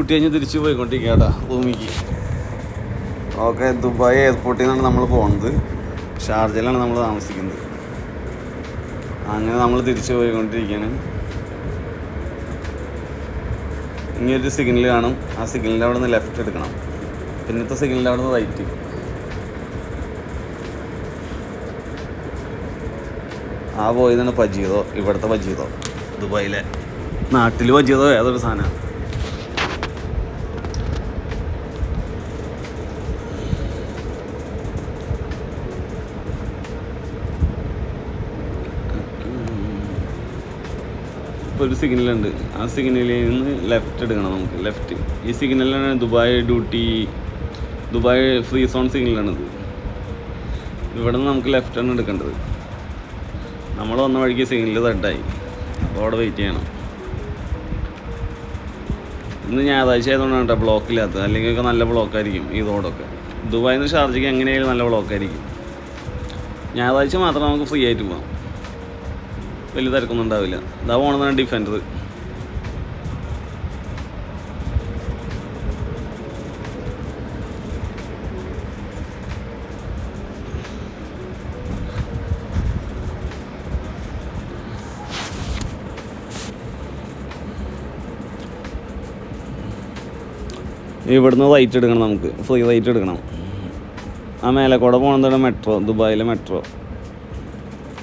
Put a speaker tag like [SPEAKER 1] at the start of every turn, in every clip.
[SPEAKER 1] കുട്ടി കഴിഞ്ഞ് തിരിച്ചു പോയിക്കൊണ്ടിരിക്കാടാ ഭൂമിക്ക്. ഓക്കെ ദുബായ് എയർപോർട്ടിൽ നിന്നാണ് നമ്മൾ പോകുന്നത് ഷാർജയിലാണ് നമ്മൾ താമസിക്കുന്നത്. അങ്ങനെ നമ്മൾ തിരിച്ചു പോയിക്കൊണ്ടിരിക്കുകയാണ് ഇനി ഒരു സിഗ്നൽ കാണും. ആ സിഗ്നലിന്റെ അവിടെ നിന്ന് ലെഫ്റ്റ് എടുക്കണം. പിന്നത്തെ സിഗ്നലിന്റെ അവിടെ നിന്ന് റൈറ്റ് ആ പോയതാണ് പജീതോ ഇവിടുത്തെ പജീതോ. ദുബായിലെ നാട്ടിൽ പജീതോ ഏതൊരു സാധനമാണ് ഇപ്പോൾ ഒരു സിഗ്നലുണ്ട്. ആ സിഗ്നലിൽ നിന്ന് ലെഫ്റ്റ് എടുക്കണം നമുക്ക്. ലെഫ്റ്റ് ഈ സിഗ്നലാണ് Dubai duty Dubai free zone സിഗ്നലാണിത്. ഇവിടെ നിന്ന് നമുക്ക് ലെഫ്റ്റാണ് എടുക്കേണ്ടത്. നമ്മൾ വന്ന വഴിക്ക് സിഗ്നൽ തട്ടായി. അപ്പോൾ അവിടെ വെയിറ്റ് ചെയ്യണം. ഇന്ന് ഞായറാഴ്ച ആയതുകൊണ്ടാണ് കേട്ടോ ബ്ലോക്കില്ലാത്ത അല്ലെങ്കിൽ ഒക്കെ നല്ല ബ്ലോക്കായിരിക്കും ഈ റോഡൊക്കെ ദുബായിൽ നിന്ന് ഷാർജയ്ക്ക് എങ്ങനെയായാലും നല്ല ബ്ലോക്കായിരിക്കും ഞായറാഴ്ച മാത്രം നമുക്ക് ഫ്രീ ആയിട്ട് പോകാം വലിയ തിരക്കൊന്നും ഉണ്ടാവില്ല. ഇതാ പോണതാണ് ഡിഫൻഡർ ഇവിടുന്ന് റൈറ്റ് എടുക്കണം നമുക്ക്. ഫ്രീ റൈറ്റ് എടുക്കണം. ആ മേലെ കൂടെ പോകുന്നതാണ് മെട്രോ ദുബായിലെ മെട്രോ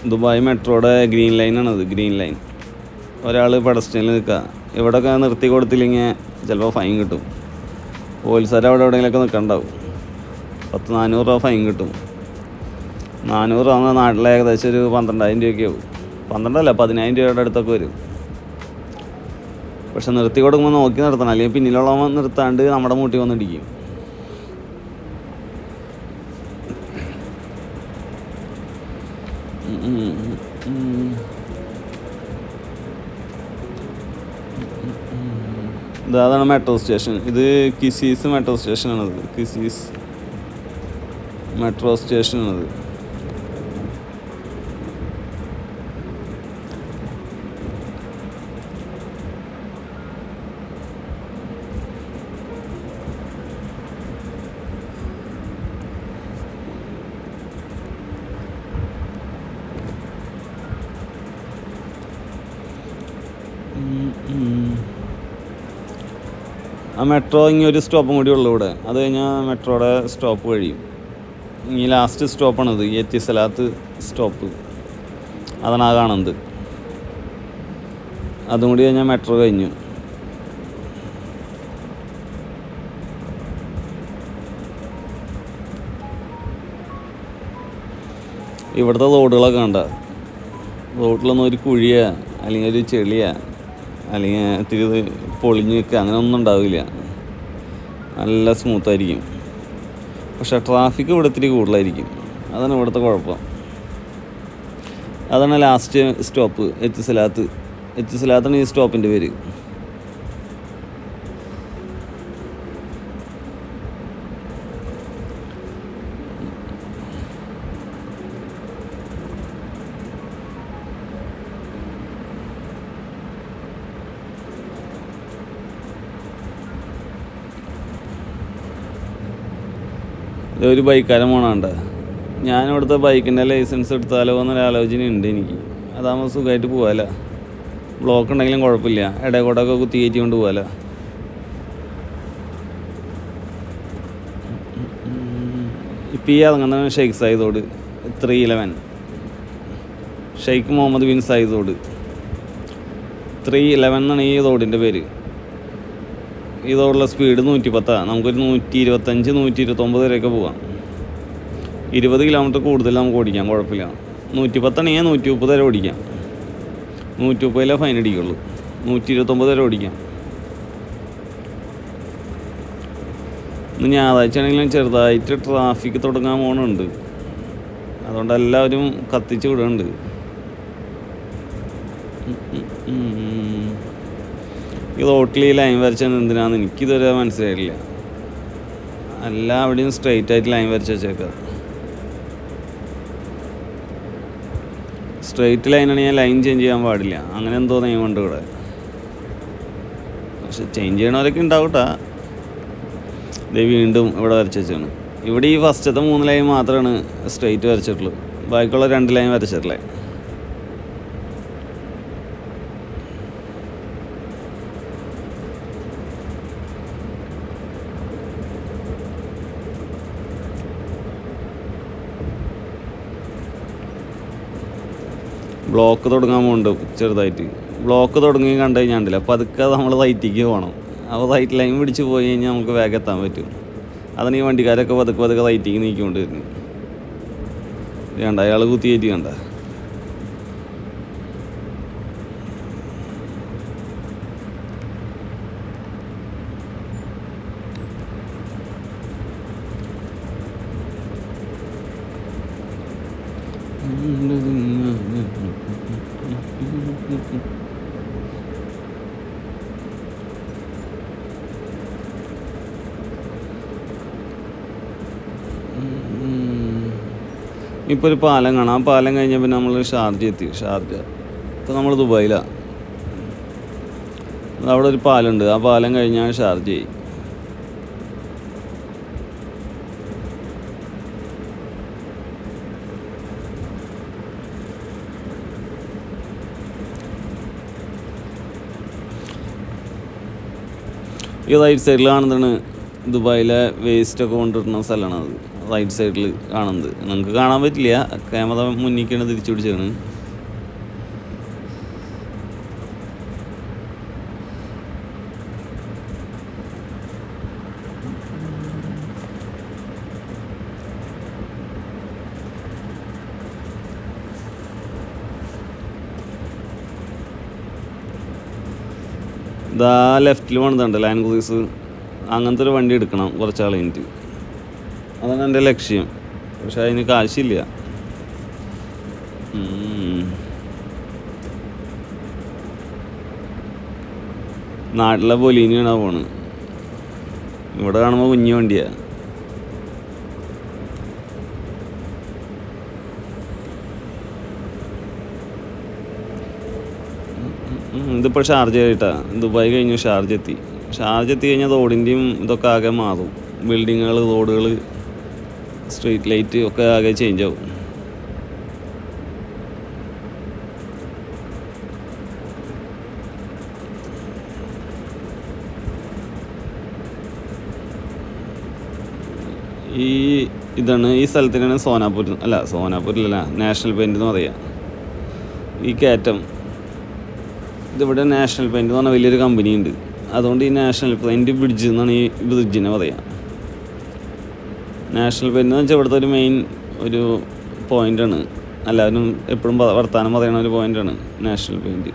[SPEAKER 1] ദുബായ് മെട്രോയുടെ ഗ്രീൻ ലൈനാണത് ഗ്രീൻ ലൈൻ. ഒരാൾ പടസ്റ്റനിൽ നിൽക്കുക ഇവിടെയൊക്കെ നിർത്തി കൊടുത്തില്ലെങ്കിൽ ചിലപ്പോൾ ഫൈൻ കിട്ടും. പോലീസുകാർ അവിടെ എവിടെയെങ്കിലുമൊക്കെ നിൽക്കണ്ടാവും പത്ത് നാനൂറ് രൂപ ഫൈൻ കിട്ടും. നാനൂറ് രൂപ നാട്ടിലെ ഏകദേശം ഒരു പന്ത്രണ്ടായിരം രൂപയൊക്കെ ആവും പന്ത്രണ്ടല്ല പതിനായിരം രൂപയുടെ അടുത്തൊക്കെ വരും. പക്ഷെ നിർത്തി കൊടുക്കുമ്പോൾ നോക്കി നിർത്തണം അല്ലെങ്കിൽ പിന്നിലുള്ളവൻ നിർത്താണ്ട് നമ്മുടെ മൂട്ടി വന്നിടിക്കും. അതാണ് മെട്രോ സ്റ്റേഷൻ ഇത് കിസീസ് മെട്രോ സ്റ്റേഷൻ സ്റ്റേഷനാണത് കിസീസ് മെട്രോ സ്റ്റേഷൻ സ്റ്റേഷനാണത് ആ മെട്രോ ഇനി ഒരു സ്റ്റോപ്പും കൂടി ഉള്ളു ഇവിടെ. അത് കഴിഞ്ഞാൽ മെട്രോയുടെ സ്റ്റോപ്പ് കഴിയും ഇനി ലാസ്റ്റ് സ്റ്റോപ്പാണിത് എത്തിസലാത്ത് സ്റ്റോപ്പ് അതാണ് ആ കാണുന്നത്. അതും കൂടി കഴിഞ്ഞാൽ മെട്രോ കഴിഞ്ഞു. ഇവിടുത്തെ റോഡുകളൊക്കെ കണ്ട. റോഡിലൊന്നും ഒരു കുഴിയാണ് അല്ലെങ്കിൽ ഒരു ചെളിയാണ് അല്ലെങ്കിൽ ഇത്തിരി പൊളിഞ്ഞ് നിൽക്കുക അങ്ങനെ ഒന്നും ഉണ്ടാവില്ല. നല്ല സ്മൂത്തായിരിക്കും പക്ഷേ ട്രാഫിക് ഇവിടെ ഇത്തിരി കൂടുതലായിരിക്കും. അതാണ് ഇവിടുത്തെ കുഴപ്പം. അതാണ് ലാസ്റ്റ് സ്റ്റോപ്പ് എച്ച് സലാത്ത് എച്ച് സലാത്താണ് ഈ സ്റ്റോപ്പിന്റെ പേര്. ഒരു ബൈക്കാരൻ പോണാണ്ട്. ഞാൻ ഇവിടുത്തെ ബൈക്കിന്റെ ലൈസൻസ് എടുത്താലോ എന്നൊരു ആലോചന ഉണ്ട് എനിക്ക്. അതാകുമ്പോൾ സുഖമായിട്ട് പോകാല ബ്ലോക്ക് ഉണ്ടെങ്കിലും കുഴപ്പമില്ല. ഇടകൂടൊക്കെ കുത്തി കയറ്റി കൊണ്ട് പോകാല ഇപ്പം ഈ അതങ്ങനെ Sheikh സായിദോട് three eleven Sheikh Mohammed bin സായിദോട് three eleven എന്നാണ് ഈ റോഡിന്റെ പേര്. റോഡിലെ സ്പീഡ് നൂറ്റി പത്താണ് നമുക്കൊരു നൂറ്റി ഇരുപത്തഞ്ച് നൂറ്റി ഇരുപത്തൊമ്പത് വരെയൊക്കെ പോകാം ഇരുപത് കിലോമീറ്റർ കൂടുതൽ നമുക്ക് ഓടിക്കാം കുഴപ്പമില്ല. നൂറ്റി പത്താണെങ്കിൽ നൂറ്റി മുപ്പത് വരെ ഓടിക്കാം. നൂറ്റി മുപ്പതിലെ ഫൈൻ അടിക്കുള്ളൂ. നൂറ്റി ഇരുപത്തൊമ്പത് വരെ ഓടിക്കാം. ഇന്ന് ഞായറാഴ്ച ആണെങ്കിലും ചെറുതായിട്ട് ട്രാഫിക് തുടങ്ങാൻ പോകണുണ്ട് അതുകൊണ്ട് എല്ലാവരും കത്തിച്ച് വിടുന്നുണ്ട്. ഈ റോട്ടിൽ ലൈൻ വരച്ചത് എന്തിനാന്ന് എനിക്കിതുവരെ മനസ്സിലായിട്ടില്ല. എല്ലാവിടെയും സ്ട്രെയിറ്റ് ആയിട്ട് ലൈൻ വരച്ച് വെച്ചേക്കാം. സ്ട്രെയിറ്റ് ലൈനാണ് ഞാൻ ലൈൻ ചേഞ്ച് ചെയ്യാൻ പാടില്ല. അങ്ങനെ എന്തോ നിയമമുണ്ട് ഇവിടെ. പക്ഷെ ചേഞ്ച് ചെയ്യണവരൊക്കെ ഉണ്ടാവും കേട്ടോ ഇത് വീണ്ടും ഇവിടെ വരച്ച് വെച്ചാണ് ഇവിടെ ഈ ഫസ്റ്റത്തെ മൂന്ന് ലൈൻ മാത്രമാണ് സ്ട്രെയിറ്റ് വരച്ചിട്ടുള്ളൂ ബാക്കിയുള്ള രണ്ട് ലൈൻ വരച്ചിട്ടില്ലേ ബ്ലോക്ക് തുടങ്ങാൻ പോകുന്നുണ്ട് ചെറുതായിട്ട്. ബ്ലോക്ക് തുടങ്ങി കണ്ടു കഴിഞ്ഞാൽ ഉണ്ടല്ലോ അപ്പോൾ അതൊക്കെ നമ്മൾ റൈറ്റിക്ക് പോകണം അപ്പോൾ റൈറ്റ് ലൈൻ പിടിച്ച് പോയി കഴിഞ്ഞാൽ നമുക്ക് വേഗം എത്താൻ പറ്റും. അതാണ് ഈ വണ്ടിക്കാരൊക്കെ പതുക്കെ പതുക്കെ റൈറ്റിക്ക് നീക്കിക്കൊണ്ട് വരുന്നത് ഇത് കണ്ട അയാൾ കുത്തിയേറ്റി കണ്ട. ഇപ്പോൾ ഒരു പാലം കാണാം. ആ പാലം കഴിഞ്ഞ പിന്നെ നമ്മൾ ഷാർജ എത്തി. ഷാർജ. ഇപ്പോൾ നമ്മൾ ദുബായിലാണ് അവിടെ ഒരു പാലമുണ്ട് ആ പാലം കഴിഞ്ഞാൽ ഷാർജ ഈ റൈറ്റ് സൈഡിൽ കാണുന്നതാണ് ദുബായിലെ വേസ്റ്റ് ഒക്കെ കൊണ്ടിരുന്ന സ്ഥലമാണ്. അത് റൈറ്റ് സൈഡിൽ കാണുന്നത്. നിങ്ങൾക്ക് കാണാൻ പറ്റില്ല. ക്യാമറ മുന്നിക്കാണ് തിരിച്ചു പിടിച്ചാണ് ഇതാ ലെഫ്റ്റിൽ പോണതുണ്ട് ലാൻഡ് ക്രൂസീസ് അങ്ങനത്തെ ഒരു വണ്ടി എടുക്കണം കുറച്ചാൾ കഴിഞ്ഞിട്ട്. അതാണ് എന്റെ ലക്ഷ്യം. പക്ഷെ അതിന് കാശില്ല. നാട്ടിലെ പൊലീനിയാണ് പോണ് ഇവിടെ കാണുമ്പോൾ കുഞ്ഞു വണ്ടിയാ. ഇതിപ്പോൾ ഷാർജ ആയിട്ടാ ദുബായ് കഴിഞ്ഞു ഷാർജ എത്തി. ഷാർജ എത്തി കഴിഞ്ഞാൽ റോഡിന്റെയും ഇതൊക്കെ ആകെ മാറും. ബിൽഡിങ്ങുകൾ റോഡുകൾ സ്ട്രീറ്റ് ലൈറ്റ് ഒക്കെ ആകെ ചേഞ്ച് ആവും. ഈ ഇതാണ് ഈ സ്ഥലത്തിനാണ് സോനാപൂർ അല്ല സോനാപൂരിലല്ല നാഷണൽ പെയിന്റ് എന്ന് പറയാം. ഈ കയറ്റം. ഇതിവിടെ നാഷണൽ പെയിന്റ് എന്ന് പറഞ്ഞ വലിയൊരു കമ്പനി ഉണ്ട് അതുകൊണ്ട് ഈ നാഷണൽ പെയിന്റ് ബ്രിഡ്ജ് എന്നാണ് ഈ ബ്രിഡ്ജിനെ പറയുക നാഷണൽ പെയിന്റ് എന്ന് വെച്ചാൽ ഇവിടുത്തെ ഒരു മെയിൻ ഒരു പോയിന്റാണ് എല്ലാവരും എപ്പോഴും വർത്തമാനം പറയുന്ന ഒരു പോയിന്റാണ് നാഷണൽ പെയിന്റ്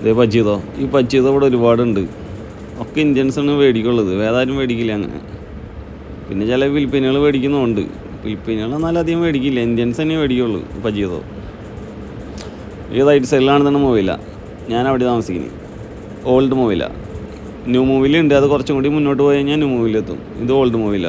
[SPEAKER 1] ഇതേ പച്ചീതോ ഈ പച്ചീതോ ഇവിടെ ഒരുപാടുണ്ട്. ഒക്കെ ഇന്ത്യൻസാണ് മേടിക്കുള്ളത് വേറെ ആരും മേടിക്കില്ല അങ്ങനെ. പിന്നെ ചില ഫിലിപ്പീനുകൾ മേടിക്കുന്നുണ്ട് ഫിലിപ്പീനുകൾ എന്നാലും അധികം മേടിക്കില്ല ഇന്ത്യൻസ് തന്നെ മേടിക്കുള്ളൂ പച്ചീതോ ഈ റൈറ്റ് സൈഡിലാണെന്നാണ് മൂവില ഞാൻ അവിടെ താമസിക്കുന്നത് ഓൾഡ് മൂവില ന്യൂ മൂവിലുണ്ട് അത് കുറച്ചും കൂടി മുന്നോട്ട് പോയി കഴിഞ്ഞാൽ ന്യൂ മൂവിലെത്തും ഇത് ഓൾഡ് മൂവില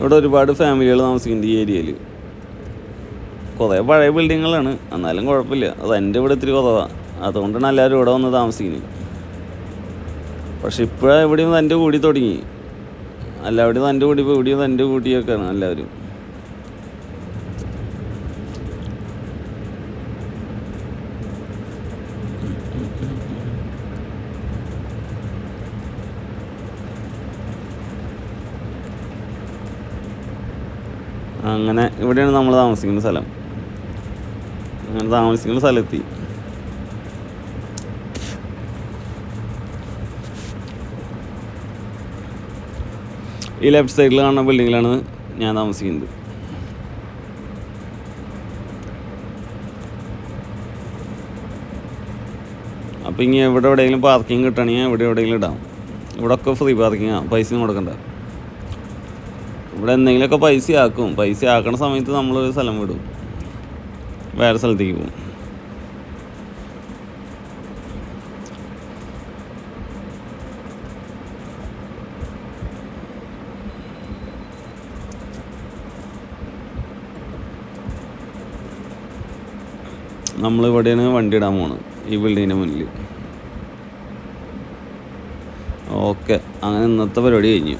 [SPEAKER 1] ഇവിടെ ഒരുപാട് ഫാമിലികൾ താമസിക്കുന്നുണ്ട് ഈ ഏരിയയിൽ കുറേ പഴയ ബിൽഡിങ്ങുകളാണ്. എന്നാലും കുഴപ്പമില്ല. അത് എന്റെ ഇവിടെ ഇത്തിരി കുറവാണ് അതുകൊണ്ടാണ് എല്ലാവരും ഇവിടെ വന്ന് താമസിക്കുന്നത്. പക്ഷെ ഇപ്പോഴാണ് എവിടെയും തന്റെ കൂടി തുടങ്ങി. എല്ലാവിടെയും തന്റെ കൂടി ഇപ്പോൾ ഇവിടെയും തന്റെ കൂട്ടിയൊക്കെയാണ് എല്ലാവരും. അങ്ങനെ ഇവിടെയാണ് നമ്മൾ താമസിക്കുന്ന സ്ഥലം. അങ്ങനെ താമസിക്കുന്ന സ്ഥലത്തി. ഈ ലെഫ്റ്റ് സൈഡിൽ കാണുന്ന ബിൽഡിങ്ങിലാണ് ഞാൻ താമസിക്കുന്നത്. അപ്പോൾ ഇനി എവിടെ എവിടെയെങ്കിലും പാർക്കിംഗ് കിട്ടണമെങ്കിൽ എവിടെ എവിടെയെങ്കിലും ഇടാം. ഇവിടെ ഒക്കെ ഫ്രീ പാർക്കിങ്ങാണ് പൈസ കൊടുക്കണ്ട ഇവിടെ എന്തെങ്കിലുമൊക്കെ പൈസ ആക്കും പൈസ ആക്കണ സമയത്ത് നമ്മൾ ഒരു സ്ഥലം വിടും. വേറെ സ്ഥലത്തേക്ക് പോകും. നമ്മൾ ഇവിടെയാണ് വണ്ടി ഇടാൻ പോണത്. ഈ ബിൽഡിങ്ങിന്റെ മുന്നിൽ ഓക്കെ. അങ്ങനെ ഇന്നത്തെ പരിപാടി കഴിഞ്ഞു.